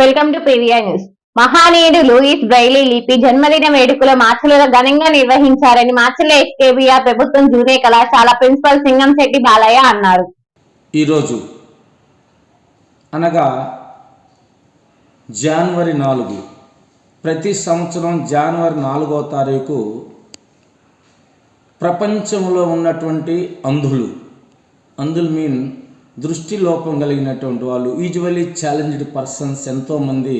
Welcome to PVR news. మహానీయుడు Louis Braille లిపి జన్మదిన వేడుకలు మార్చిలో ఘనంగా నిర్వహించారని మార్చిల ఎస్కేబీఆర్ ప్రభుత్వం జూనియర్ కళాశాల ప్రిన్సిపల్ సింగంశెట్టి బాలయ్య అన్నారు. ఈరోజు అనగా జనవరి నాలుగు ప్రతి సంవత్సరం జనవరి నాలుగో తారీఖు ప్రపంచంలో ఉన్నటువంటి అంధులు. అంధులు మీన్ దృష్టి లోపం కలిగినటువంటి వాళ్ళు యూజువలీ ఛాలెంజ్డ్ పర్సన్స్ ఎంతోమంది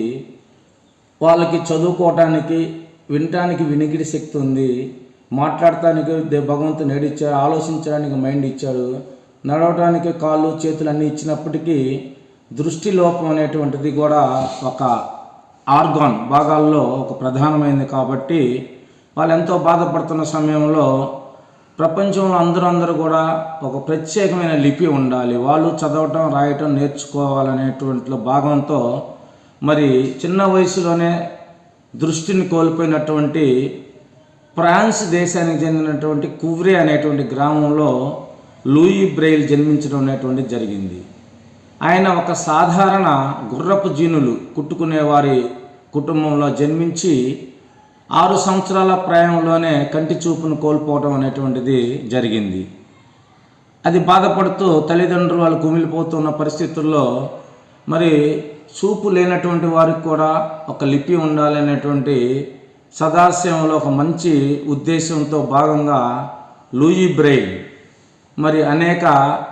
వాళ్ళకి చదువుకోవటానికి వినటానికి వినికిడి శక్తి ఉంది. మాట్లాడటానికి భగవంతుని భగవంతుడు నేడిచ్చాడు ఆలోచించడానికి మైండ్ ఇచ్చాడు. నడవడానికి కాళ్ళు చేతులు అన్నీ ఇచ్చినప్పటికీ దృష్టి లోపం అనేటువంటిది కూడా ఒక ఆర్గాన్ భాగాల్లో ఒక ప్రధానమైనది కాబట్టి వాళ్ళు ఎంతో బాధపడుతున్న సమయంలో ప్రపంచంలో అందరూ అందరూ కూడా ఒక ప్రత్యేకమైన లిపి ఉండాలి. వాళ్ళు చదవటం రాయటం నేర్చుకోవాలనేటువంటి భాగంతో మరి చిన్న వయసులోనే దృష్టిని కోల్పోయినటువంటి ఫ్రాన్స్ దేశానికి చెందినటువంటి కువ్రే అనేటువంటి గ్రామంలో లూయి బ్రెయిల్ జన్మించడం అనేటువంటి జరిగింది. ఆయన ఒక సాధారణ గుర్రపు జీనులు కుట్టుకునే వారి కుటుంబంలో జన్మించి ఆరు సంవత్సరాల ప్రాయంలోనే కంటి చూపును కోల్పోవడం అనేటువంటిది జరిగింది. అది బాధపడుతూ తల్లిదండ్రులు వాళ్ళు కుమిలిపోతున్న పరిస్థితుల్లో మరి చూపు లేనటువంటి వారికి కూడా ఒక లిపి ఉండాలనేటువంటి సదాశయంలో ఒక మంచి ఉద్దేశంతో భాగంగా లూయి బ్రెయిల్ మరి అనేక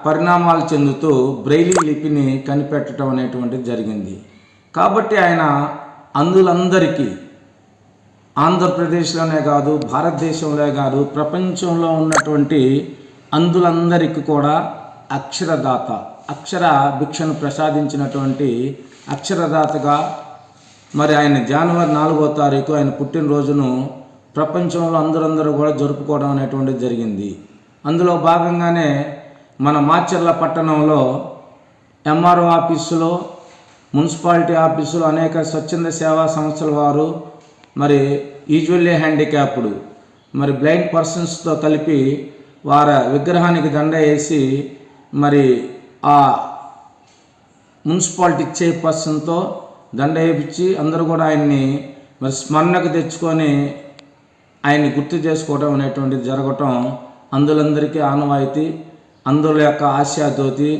పరిణామాలు చెందుతూ బ్రెయిలీ లిపిని కనిపెట్టడం అనేటువంటిది జరిగింది. కాబట్టి ఆయన అందులందరికీ ఆంధ్రప్రదేశ్లోనే కాదు భారతదేశంలో కాదు ప్రపంచంలో ఉన్నటువంటి అందులందరికీ కూడా అక్షరదాత అక్షర భిక్షను ప్రసాదించినటువంటి అక్షరదాతగా మరి ఆయన జనవరి నాలుగో తారీఖు ఆయన పుట్టినరోజును ప్రపంచంలో అందరందరూ కూడా జరుపుకోవడం అనేటువంటిది జరిగింది. అందులో భాగంగానే మన మాచర్ల పట్టణంలో ఎంఆర్ఓ ఆఫీసులో మున్సిపాలిటీ ఆఫీసులో అనేక స్వచ్ఛంద సేవా సంస్థల వారు మరి ఈజువల్లీ హ్యాండిక్యాప్డ్. మరి బ్లైండ్ పర్సన్స్తో కలిపి వారి విగ్రహానికి దండ వేసి మరి ఆ మున్సిపాలిటీ చైర్పర్సన్తో దండ వేయించి అందరూ కూడా ఆయన్ని మరి స్మరణకు తెచ్చుకొని ఆయన్ని గుర్తు చేసుకోవడం అనేటువంటిది జరగటం అందులందరికీ ఆనవాయితీ అందుల యొక్క ఆశాతోతి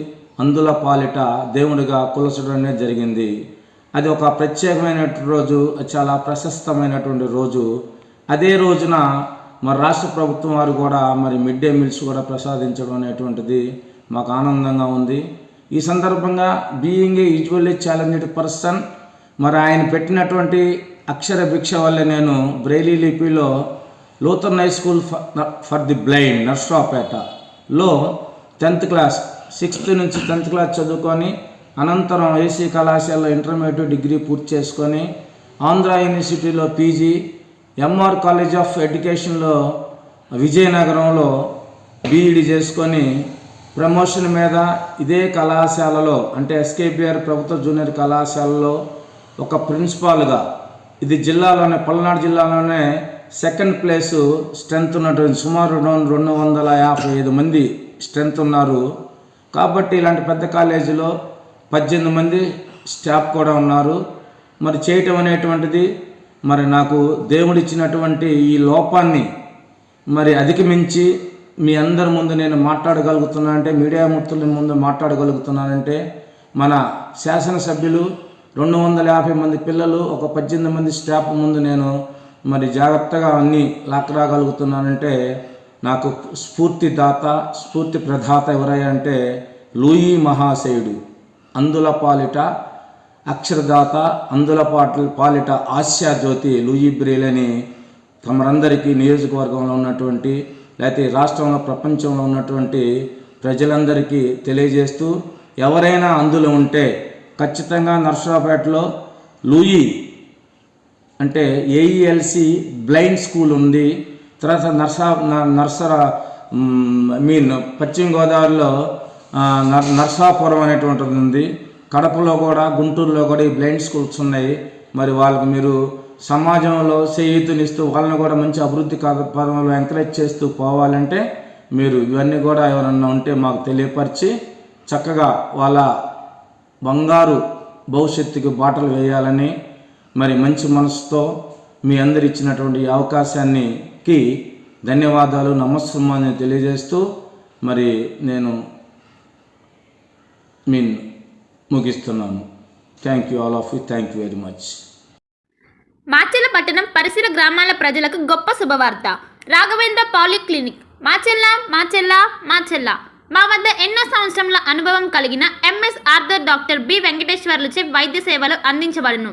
అందుల పాలిట దేవుడిగా కొలసడం అనేది జరిగింది. అది ఒక ప్రత్యేకమైనటువంటి రోజు చాలా ప్రశస్తమైనటువంటి రోజు. అదే రోజున మరి రాష్ట్ర ప్రభుత్వం వారు కూడా మరి మిడ్ డే మీల్స్ కూడా ప్రసాదించడం అనేటువంటిది మాకు ఆనందంగా ఉంది. ఈ సందర్భంగా being a visually challenged person మరి ఆయన పెట్టినటువంటి అక్షర భిక్ష వల్ల నేను బ్రెయిలీ లిపిలో Lutheran high school for the blind నర్సరావుపేటలో tenth class sixth నుంచి టెన్త్ క్లాస్ చదువుకొని అనంతరం ఏసీ కళాశాలలో ఇంటర్మీడియట్ డిగ్రీ పూర్తి చేసుకొని ఆంధ్ర యూనివర్సిటీలో పీజీ ఎంఆర్ కాలేజ్ ఆఫ్ ఎడ్యుకేషన్లో విజయనగరంలో బీఈడి చేసుకొని ప్రమోషన్ మీద ఇదే కళాశాలలో అంటే ఎస్కేపిఆర్ ప్రభుత్వ జూనియర్ కళాశాలలో ఒక ప్రిన్సిపాల్గా ఇది జిల్లాలోనే పల్నాడు జిల్లాలోనే సెకండ్ ప్లేసు స్ట్రెంత్ ఉన్నటువంటి సుమారు రెండు రెండు వందల యాభై ఐదు మంది స్ట్రెంత్ ఉన్నారు. కాబట్టి ఇలాంటి పెద్ద కాలేజీలో పద్దెనిమిది మంది స్టాఫ్ కూడా ఉన్నారు. మరి చేయటం అనేటువంటిది మరి నాకు దేవుడిచ్చినటువంటి ఈ లోపాన్ని మరి అధిగమించి మీ అందరి ముందు నేను మాట్లాడగలుగుతున్నానంటే మీడియా మూర్తుల ముందు మాట్లాడగలుగుతున్నానంటే మన శాసనసభ్యులు రెండు వందల యాభై మంది పిల్లలు ఒక పద్దెనిమిది మంది స్టాఫ్ ముందు నేను మరి జాగ్రత్తగా అన్నీ లాక్కరాగలుగుతున్నానంటే నాకు స్ఫూర్తిదాత స్ఫూర్తి ప్రదాత ఎవరయ్యా అంటే లూయి మహాశయుడు. అందుల పాలిట అక్షరదాత అందుల పాట పాలిట ఆస్యాజ్యోతి లూయి బ్రేలని తమరందరికీ నియోజకవర్గంలో ఉన్నటువంటి లేకపోతే రాష్ట్రంలో ప్రపంచంలో ఉన్నటువంటి ప్రజలందరికీ తెలియజేస్తూ ఎవరైనా అందులో ఉంటే ఖచ్చితంగా నర్సరావుపేటలో లూయి అంటే ఏఈఎల్సి బ్లైండ్ స్కూల్ ఉంది. తర్వాత నర్సా న- మీన్ పశ్చిమ గోదావరిలో నర్సాపురం అనేటువంటిది ఉంది కడపలో కూడా గుంటూరులో కూడా ఈ బ్లైండ్ స్కూల్స్ ఉన్నాయి. మరి వాళ్ళకి మీరు సమాజంలో చేయూతనిస్తూ వాళ్ళని కూడా మంచి అభివృద్ధి కా- ఎంకరేజ్ చేస్తూ పోవాలంటే మీరు ఇవన్నీ కూడా ఎవరన్నా ఉంటే మాకు తెలియపరిచి చక్కగా వాళ్ళ బంగారు భవిష్యత్తుకి బాటలు వేయాలని మరి మంచి మనసుతో మీ అందరు ఇచ్చినటువంటి అవకాశానికి ధన్యవాదాలు. నమస్సుమాన్ని తెలియజేస్తూ మరి నేను మీన్ ముగిస్తున్నాను. Thank you all of you thank you very much Macherla పట్టణం పరిసర గ్రామాల ప్రజలకు గొప్ప శుభవార్త. రాఘవేంద్ర పాలిక్లినిక్. మాచెల్ల మాచెల్ల మాచెల్ల మా వద్ద ఎన్నో సంవత్సరముల అనుభవం కలిగిన ఎంఎస్ ఆర్థర్ డాక్టర్ బి వెంకటేశ్వర్లచే వైద్య సేవలు అందించబడును.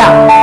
habla.